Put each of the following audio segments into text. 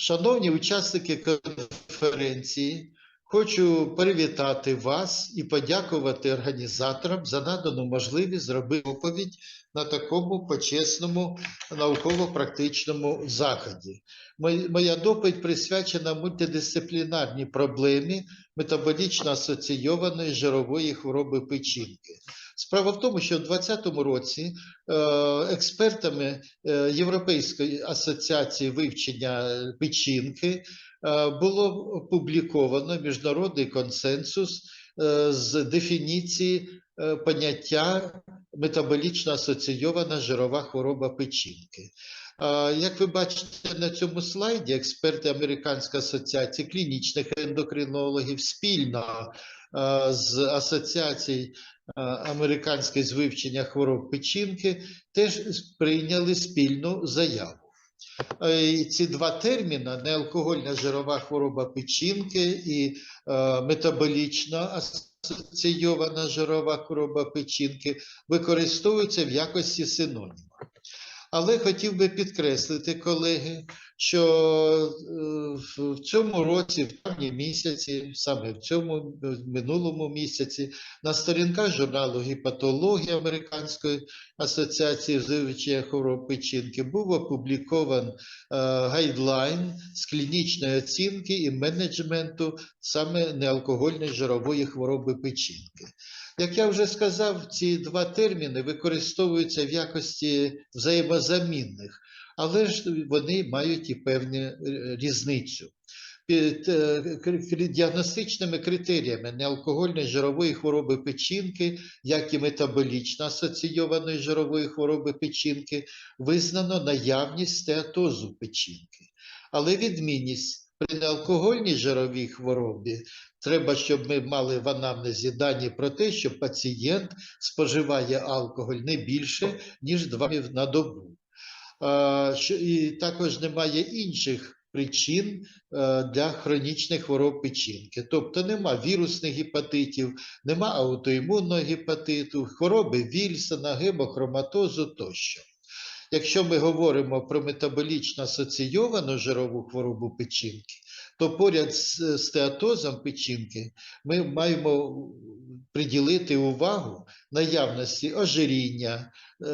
Шановні учасники конференції, хочу привітати вас і подякувати організаторам за надану можливість зробити доповідь на такому почесному науково-практичному заході. Моя доповідь присвячена мультидисциплінарній проблемі метаболічно асоційованої жирової хвороби печінки. Справа в тому, що в 2020 році е, експертами е, Європейської асоціації вивчення печінки е, було опубліковано міжнародний консенсус з дефініції поняття метаболічно асоційована жирова хвороба печінки. Як ви бачите на цьому слайді, експерти Американської асоціації клінічних ендокринологів спільно з асоціацією е, американської з вивчення хвороб печінки теж прийняли спільну заяву. Е, і Ці два терміни неалкогольна жирова хвороба печінки і е, метаболічно асоційована жирова хвороба печінки використовуються в якості синоніма. Але хотів би підкреслити, колеги, що е, в- в цьому році, в травні місяці, саме в цьому е, минулому місяці, на сторінках журналу Гепатологія Американської асоціації з хвороб печінки був опублікован е, гайдлайн з клінічної оцінки і менеджменту саме неалкогольної жирової хвороби печінки. Як я вже сказав, ці два терміни використовуються в якості взаємозамінних, але ж вони мають і певну е, різницю. Під е, діагностичними критеріями неалкогольної жирової хвороби печінки, як і метаболічно асоційованої жирової хвороби печінки, визнано наявність стеатозу печінки. Але відмінність при неалкогольній жировій хворобі треба, щоб ми мали в анамнезі дані про те, що пацієнт споживає алкоголь не більше, ніж два рази на добу. І також немає інших причин е, для хронічних хвороб печінки. Тобто нема вірусних гепатитів, нема аутоімунного гепатиту, хвороби Вільсона, гемохроматозу тощо. Якщо ми говоримо про метаболічно асоційовану жирову хворобу печінки, то поряд з стеатозом печінки ми маємо приділити увагу наявності ожиріння, е,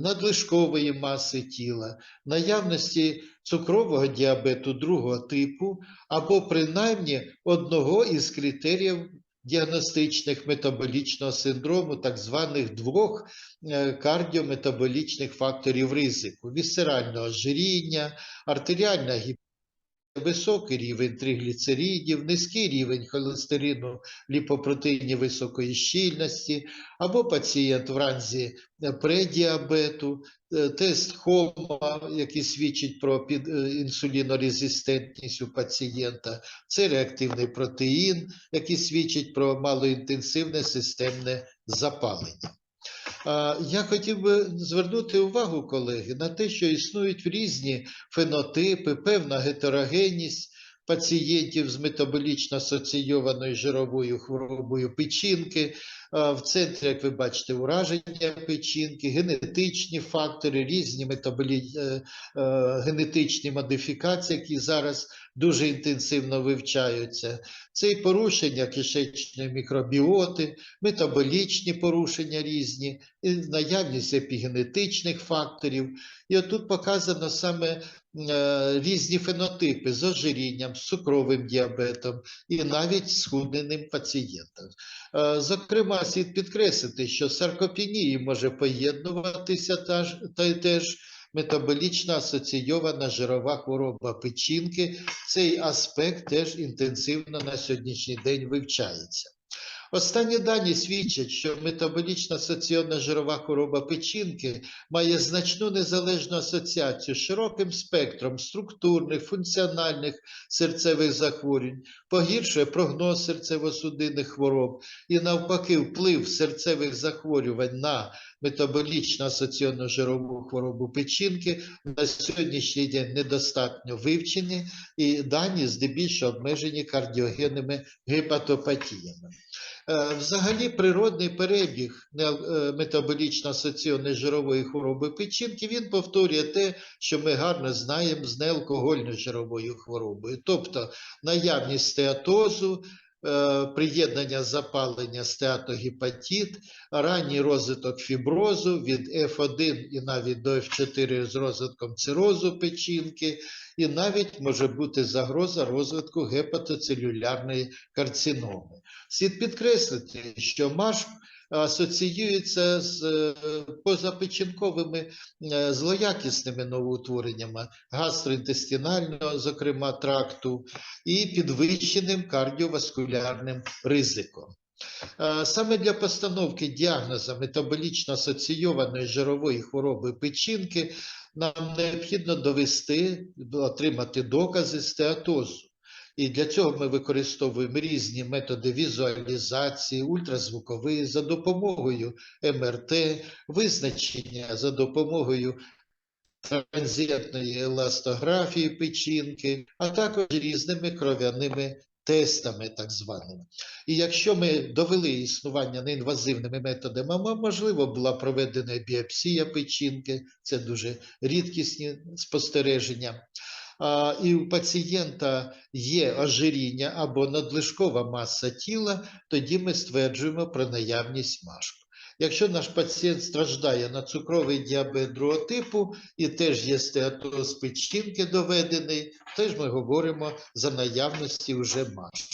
надлишкової маси тіла, наявності цукрового діабету другого типу, або принаймні одного із критеріїв діагностичних метаболічного синдрому, так званих двох е, кардіометаболічних факторів ризику: вісцерального ожиріння, артеріальна гіпертонія, Високий рівень тригліцеридів, низький рівень холестерину, ліпопротеїнів високої щільності, або пацієнт в ранзі е, предіабету, е, тест ХОМА, який свідчить про е, інсулінорезистентність у пацієнта, це реактивний протеїн, який свідчить про малоінтенсивне системне запалення. Я хотів би звернути увагу, колеги, на те, що існують різні фенотипи, певна гетерогенність пацієнтів з метаболічно асоційованою жировою хворобою печінки. В центрі, як ви бачите, ураження печінки, генетичні фактори, різні метаболі... е, е, генетичні модифікації, які зараз дуже інтенсивно вивчаються. Це і порушення кишечної мікробіоти, метаболічні порушення різні, і наявність епігенетичних факторів. І отут показано саме е, різні фенотипи з ожирінням, з цукровим діабетом і навіть схудненим пацієнтом. Е, Зокрема, слід підкреслити, що саркопенії може поєднуватися та теж метаболічно асоційована жирова хвороба печінки. Цей аспект теж інтенсивно на сьогоднішній день вивчається. Останні дані свідчать, що метаболічно асоційована жирова хвороба печінки має значну незалежну асоціацію з широким спектром структурних, функціональних серцевих захворювань, погіршує прогноз серцево-судинних хвороб і навпаки вплив серцевих захворювань на метаболічно асоційовану жирову хворобу печінки на сьогоднішній день недостатньо вивчені і дані здебільшого обмежені кардіогенними гепатопатіями. Е, Взагалі, природний перебіг е, метаболічно асоційної жирової хвороби печінки він повторює те, що ми гарно знаємо з неалкогольною жировою хворобою, тобто наявність стеатозу, приєднання запалення стеатогепатит, ранній розвиток фіброзу від F1 і навіть до F4 з розвитком цирозу печінки, і навіть може бути загроза розвитку гепатоцелюлярної карциноми. Слід підкреслити, що МАШ асоціюється з е, позапечінковими е, злоякісними новоутвореннями гастроінтестинального, зокрема, тракту, і підвищеним кардіоваскулярним ризиком. Е, Саме для постановки діагноза метаболічно асоційованої жирової хвороби печінки нам необхідно довести, отримати докази стеатозу. І для цього ми використовуємо різні методи візуалізації, ультразвукові за допомогою МРТ, визначення за допомогою транзитної еластографії печінки, а також різними кров'яними тестами, так званими. І якщо ми довели існування неінвазивними методами, можливо, була проведена біопсія печінки, це дуже рідкісні спостереження. І у пацієнта є ожиріння або надлишкова маса тіла, тоді ми стверджуємо про наявність МАШП. Якщо наш пацієнт страждає на цукровий діабет другого типу і теж є стеатоз печінки доведений, теж ми говоримо за наявності вже МАШП.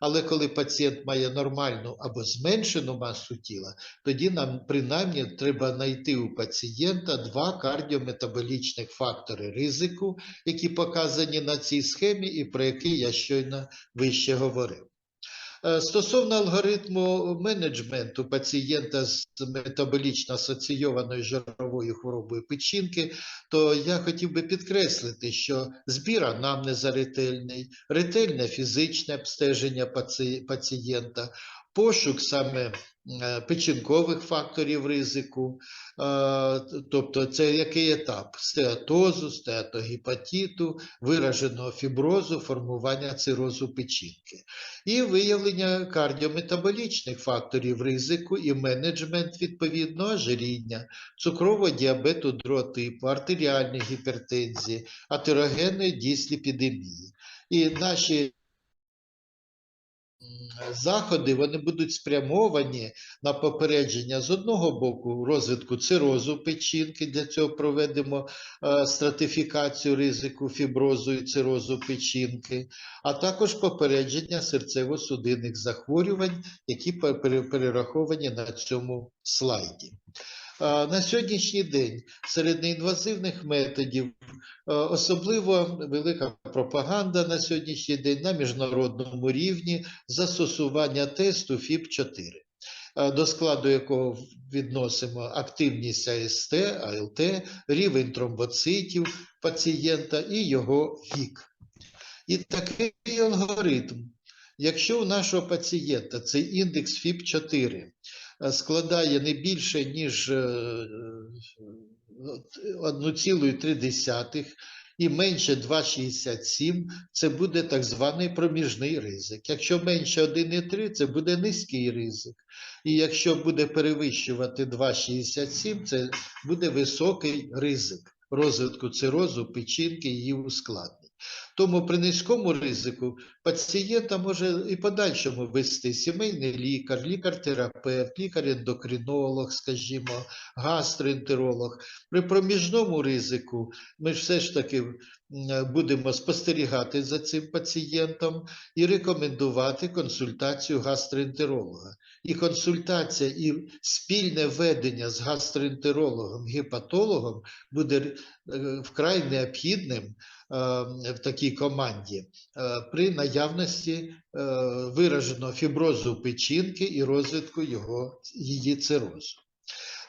Але коли пацієнт має нормальну або зменшену масу тіла, тоді нам принаймні треба знайти у пацієнта два кардіометаболічних фактори ризику, які показані на цій схемі, і про які я щойно вище говорив. Е, Стосовно алгоритму менеджменту пацієнта з метаболічно асоційованою жировою хворобою печінки, то я хотів би підкреслити, що збір анамнеза ретельний, ретельне фізичне обстеження паці- пацієнта, пошук саме е, печінкових факторів ризику, е, тобто це який етап стеатозу, стеатогепатиту, вираженого фіброзу, формування цирозу печінки і виявлення кардіометаболічних факторів ризику і менеджмент відповідно ожиріння, цукрового діабету другого типу, артеріальної гіпертензії, атерогенної дісліпідемії. І наші заходи вони будуть спрямовані на попередження з одного боку розвитку цирозу печінки. Для цього проведемо е, стратифікацію ризику фіброзу і цирозу печінки, а також попередження серцево-судинних захворювань, які перераховані на цьому слайді. А, На сьогоднішній день серед неінвазивних методів е, особливо велика пропаганда на сьогоднішній день на міжнародному рівні застосування тесту ФІП-4, е, до складу якого відносимо активність АСТ, АЛТ, рівень тромбоцитів пацієнта і його вік. І такий алгоритм, якщо у нашого пацієнта цей індекс ФІП-4 е, складає не більше, ніж е, от 1,3 і менше 2,67, це буде так званий проміжний ризик. Якщо менше 1,3, це буде низький ризик. І якщо буде перевищувати 2,67, це буде високий ризик розвитку цирозу, печінки і її ускладнень. Тому при низькому ризику пацієнта може і подальшому вести сімейний лікар, лікар-терапевт, лікар-ендокринолог, скажімо, гастроентеролог. При проміжному ризику ми все ж таки будемо спостерігати за цим пацієнтом і рекомендувати консультацію гастроентеролога. І консультація, і спільне ведення з гастроентерологом, гепатологом буде е, вкрай необхідним в такій команді е, при наявності е, вираженого фіброзу печінки і розвитку його, її цирозу.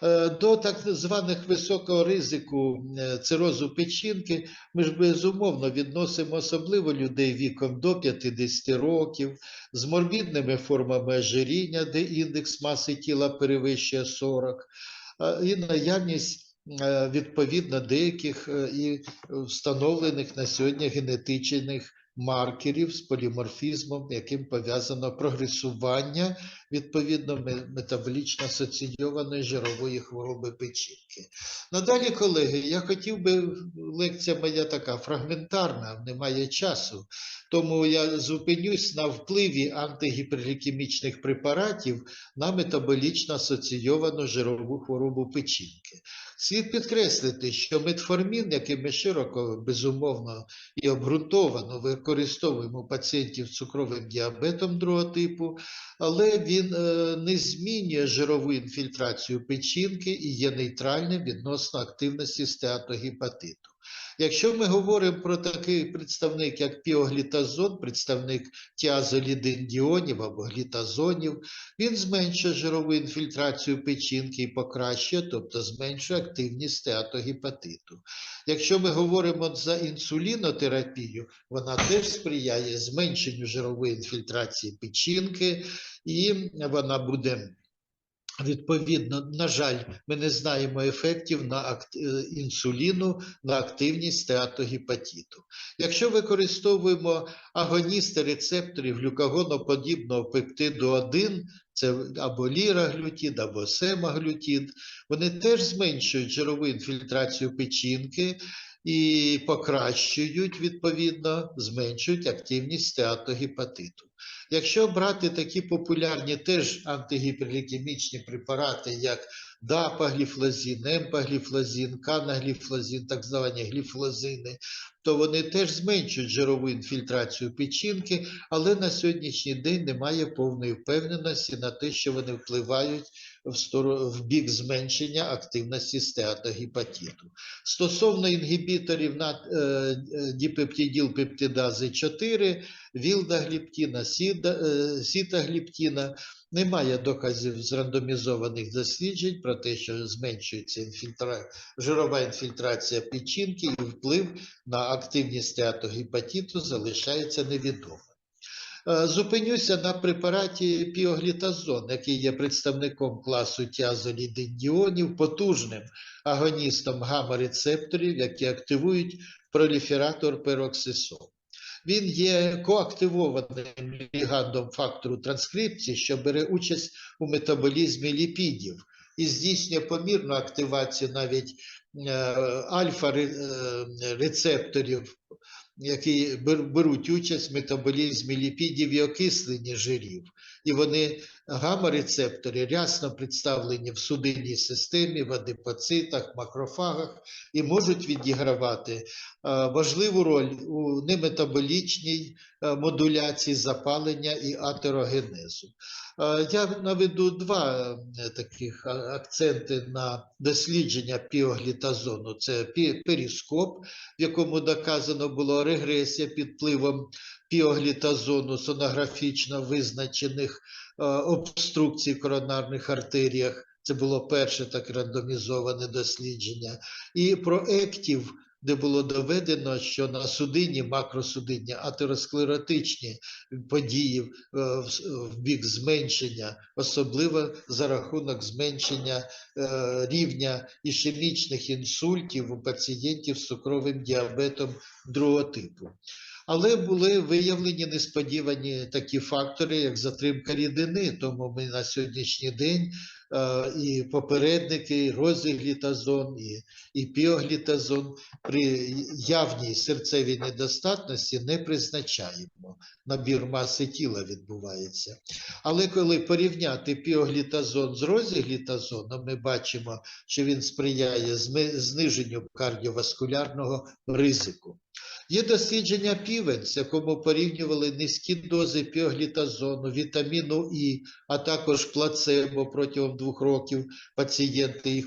Е, До так званих високого ризику е, цирозу печінки ми ж безумовно відносимо особливо людей віком до 50 років з морбідними формами ожиріння, де індекс маси тіла перевищує 40, е, і наявність е, відповідно деяких е, і встановлених на сьогодні генетичних маркерів з поліморфізмом, яким пов'язано прогресування відповідно метаболічно асоційованої жирової хвороби печінки. Надалі, колеги, я хотів би, лекція моя така фрагментарна, немає часу, тому я зупинюсь на впливі антигіперлікемічних препаратів на метаболічно асоційовану жирову хворобу печінки. Слід підкреслити, що метформін, який ми широко, безумовно і обґрунтовано використовуємо у пацієнтів з цукровим діабетом другого типу, але він е, не змінює жирову інфільтрацію печінки і є нейтральним відносно активності стеатогепатиту. Якщо ми говоримо про такий представник, як піоглітазон, представник тіазолідиндіонів або глітазонів, він зменшує жирову інфільтрацію печінки і покращує, тобто зменшує активність стеатогепатиту. Якщо ми говоримо за інсулінотерапію, вона теж сприяє зменшенню жирової інфільтрації печінки, і вона буде. Відповідно, на жаль, ми не знаємо ефектів на акт... е, інсуліну на активність стеатогепатиту. Якщо використовуємо агоністи рецепторів глюкагоноподібного пептиду 1, це або ліраглютід, або семаглютід, вони теж зменшують жирову інфільтрацію печінки і покращують, відповідно, зменшують активність стеатогепатиту. Якщо брати такі популярні теж антигіперлікемічні препарати, як дапагліфлазін, емпагліфлазін, канагліфлазін, так звані гліфлазини, то вони теж зменшують жирову інфільтрацію печінки, але на сьогоднішній день немає повної впевненості на те, що вони впливають в, бік зменшення активності стеатогепатиту. Стосовно інгібіторів на е, діпептиділ-пептидази 4, вілдагліптіна, е, сітагліптіна, немає доказів з рандомізованих досліджень про те, що зменшується інфільтра... жирова інфільтрація печінки і вплив на активність стеатогепатиту залишається невідомим. Е, Зупинюся на препараті піоглітазон, який є представником класу тіазолідиндіонів, потужним агоністом гамма-рецепторів, які активують проліфератор пероксисол. Він є коактивованим лігандом фактору транскрипції, що бере участь у метаболізмі ліпідів і здійснює помірну активацію навіть е, альфа-рецепторів, які беруть участь в метаболізмі ліпідів і окисленні жирів. І вони гамма-рецептори рясно представлені в судинній системі, в адипоцитах, макрофагах і можуть відігравати е, важливу роль у неметаболічній е, модуляції запалення і атерогенезу. Е, Я наведу два е, таких акценти на дослідження піоглітазону. Це періскоп, в якому доказано було регресія під впливом піоглітазону сонографічно визначених е, обструкцій в коронарних артеріях. Це було перше так рандомізоване дослідження. І проектів, де було доведено, що на судинні, макросудинні, атеросклеротичні події е, в бік зменшення, особливо за рахунок зменшення е, рівня ішемічних інсультів у пацієнтів з цукровим діабетом другого типу. Але були виявлені несподівані такі фактори, як затримка рідини. Тому ми на сьогоднішній день і попередники, і розіглітазон, і, і піоглітазон при явній серцевій недостатності не призначаємо. Набір маси тіла відбувається. Але коли порівняти піоглітазон з розіглітазоном, ми бачимо, що він сприяє зниженню кардіоваскулярного ризику. Є дослідження Півенс, в якому порівнювали низькі дози піоглітазону, вітаміну І, а також плацебо протягом двох років пацієнти їх.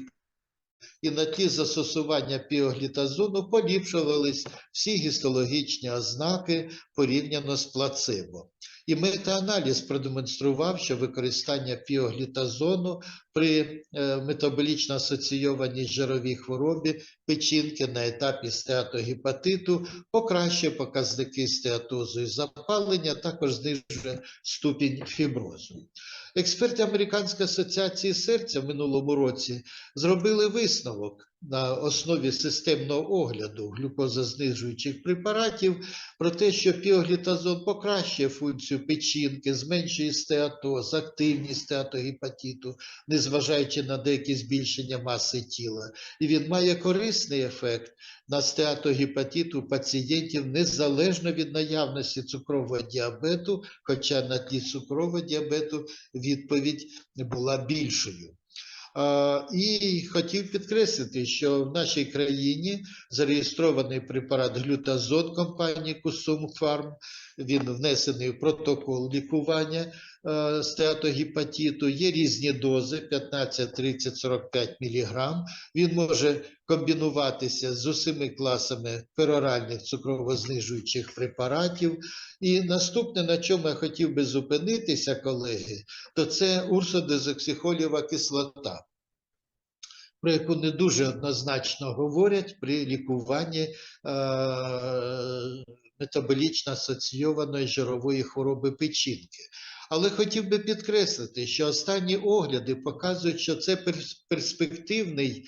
І на ті застосування піоглітазону поліпшувались всі гістологічні ознаки порівняно з плацебо. І метааналіз продемонстрував, що використання піоглітазону при е, метаболічно асоційованій жировій хворобі печінки на етапі стеатогепатиту покращує показники стеатозу і запалення, також знижує ступінь фіброзу. Експерти Американської асоціації серця в минулому році зробили висновок. Висновок на основі системного огляду глюкозознижуючих препаратів про те, що піоглітазон покращує функцію печінки, зменшує стеатоз, активність стеатогепатиту, незважаючи на деякі збільшення маси тіла. І він має корисний ефект на стеатогепатит у пацієнтів незалежно від наявності цукрового діабету, хоча на тлі цукрового діабету відповідь була більшою. І хотів підкреслити, що в нашій країні зареєстрований препарат глютазон компанії Кусум Фарм. Він внесений в протокол лікування е, стеатогепатиту. Є різні дози 15, 30, 45 мг. Він може комбінуватися з усіми класами пероральних цукровознижуючих препаратів. І наступне, на чому я хотів би зупинитися, колеги, то це урсодезоксихолєва кислота, про яку не дуже однозначно говорять при лікуванні е, метаболічно асоційованої жирової хвороби печінки. Але хотів би підкреслити, що останні огляди показують, що це перспективний е,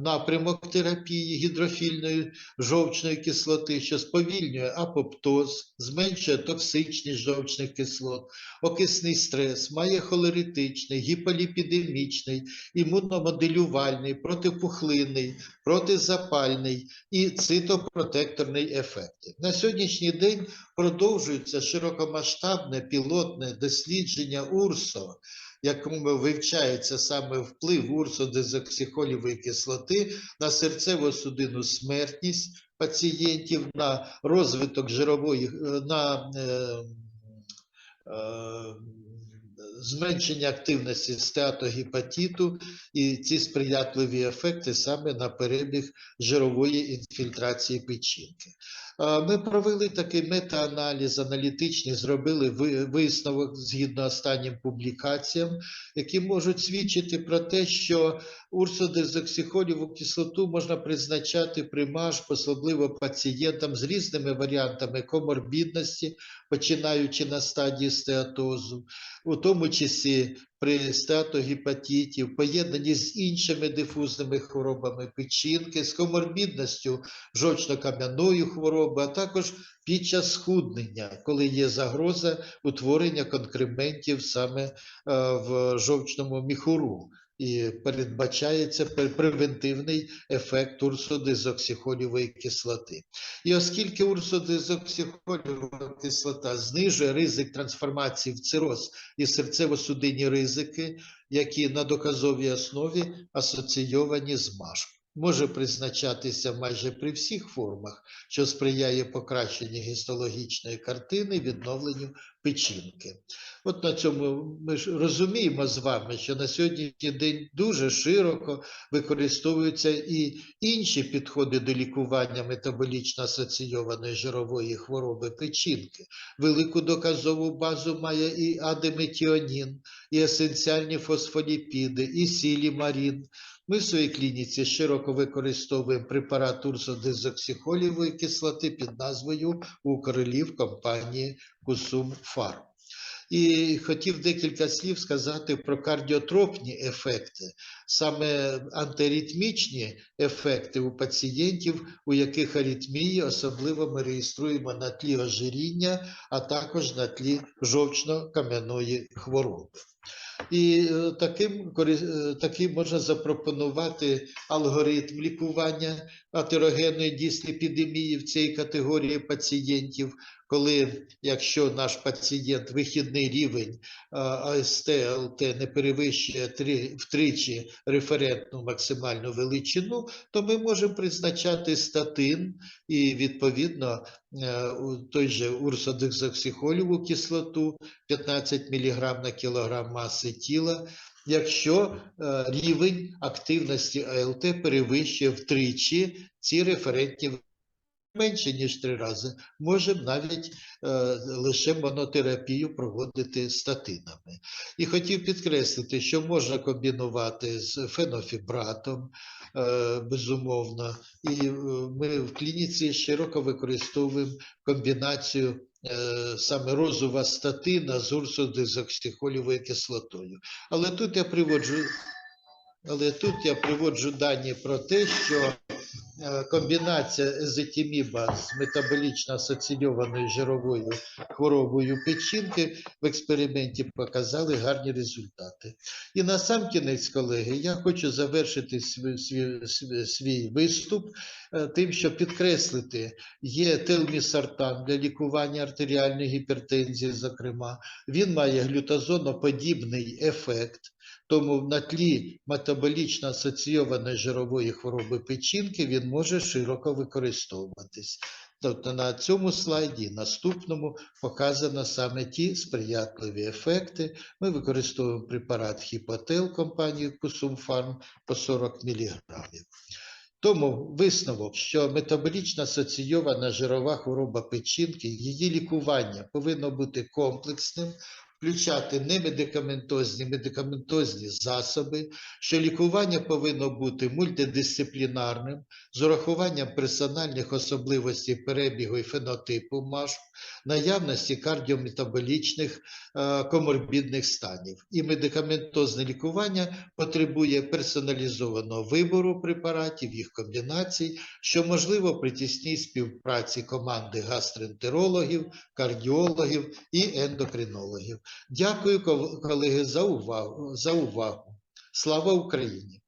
напрямок терапії гідрофільної жовчної кислоти, що сповільнює апоптоз, зменшує токсичність жовчних кислот, окисний стрес, має холеритичний, гіполіпідемічний, імуномоделювальний, протипухлинний, протизапальний і цитопротекторний ефекти. На сьогоднішній день продовжується широкомасштабне пілотне дослідження УРСО, якому вивчається саме вплив урсодезоксихолівої кислоти на серцево-судинну смертність пацієнтів, на розвиток жирової, е, на е, е, зменшення активності стеатогепатиту і ці сприятливі ефекти саме на перебіг жирової інфільтрації печінки. Ми провели такий метааналіз аналітичний, зробили висновок згідно останнім публікаціям, які можуть свідчити про те, що урсодезоксихоліву кислоту можна призначати при МАЖ, особливо пацієнтам з різними варіантами коморбідності, починаючи на стадії стеатозу, у тому числі при стеатогепатиті, поєднані з іншими дифузними хворобами печінки, з коморбідністю жовчно-кам'яної хвороби, а також під час схуднення, коли є загроза утворення конкрементів саме е, в жовчному міхуру. І передбачається пе- превентивний ефект урсодизоксихолівої кислоти. І оскільки урсодезоксихолівова кислота знижує ризик трансформації в цироз і серцево-судинні ризики, які на доказовій основі асоційовані з МАШ. Може призначатися майже при всіх формах, що сприяє покращенню гістологічної картини, відновленню печінки. От на цьому ми ж розуміємо з вами, що на сьогоднішній день дуже широко використовуються і інші підходи до лікування метаболічно асоційованої жирової хвороби печінки. Велику доказову базу має і адеметіонін, і есенціальні фосфоліпіди, і сілімарін. Ми в своїй клініці широко використовуємо препарат урсодезоксихолівої кислоти під назвою Укрлів компанії Кусум Фарм. І хотів декілька слів сказати про кардіотропні ефекти, саме антиаритмічні ефекти у пацієнтів, у яких аритмії особливо ми реєструємо на тлі ожиріння, а також на тлі жовчно-кам'яної хвороби. І е, таким, е, таким можна запропонувати алгоритм лікування атерогенної дислепідемії в цій категорії пацієнтів, коли якщо наш пацієнт вихідний рівень АСТ, ЛТ не перевищує три, втричі референтну максимальну величину, то ми можемо призначати статин і відповідно е, той же урсодексоксихоліву кислоту 15 мг на кілограм маси тіла, якщо е, рівень активності АЛТ перевищує втричі ці референтні менше ніж три рази, можемо навіть е, лише монотерапію проводити статинами. І хотів підкреслити, що можна комбінувати з фенофібратом, е, безумовно, і е, ми в клініці широко використовуємо комбінацію е, саме розова статина з урсодезоксихолівою кислотою. Але тут я приводжу але тут я приводжу дані про те, що комбінація езотиміба з метаболічно асоційованою жировою хворобою печінки в експерименті показали гарні результати. І на сам кінець, колеги, я хочу завершити свій, свій, свій, свій виступ е, тим, що підкреслити, є телмісартан для лікування артеріальної гіпертензії, зокрема, він має глютазоноподібний ефект. Тому на тлі метаболічно асоційованої жирової хвороби печінки він може широко використовуватись. Тобто на цьому слайді, наступному, показано саме ті сприятливі ефекти. Ми використовуємо препарат Хіпотел компанії Кусумфарм по 40 мг. Тому висновок, що метаболічно асоційована жирова хвороба печінки, її лікування повинно бути комплексним, включати немедикаментозні, медикаментозні засоби, що лікування повинно бути мультидисциплінарним, з урахуванням персональних особливостей перебігу і фенотипу МАШ, наявності кардіометаболічних е, коморбідних станів. І медикаментозне лікування потребує персоналізованого вибору препаратів, їх комбінацій, що можливо при тісній співпраці команди гастроентерологів, кардіологів і ендокринологів. Дякую, колеги, за увагу. За увагу. Слава Україні!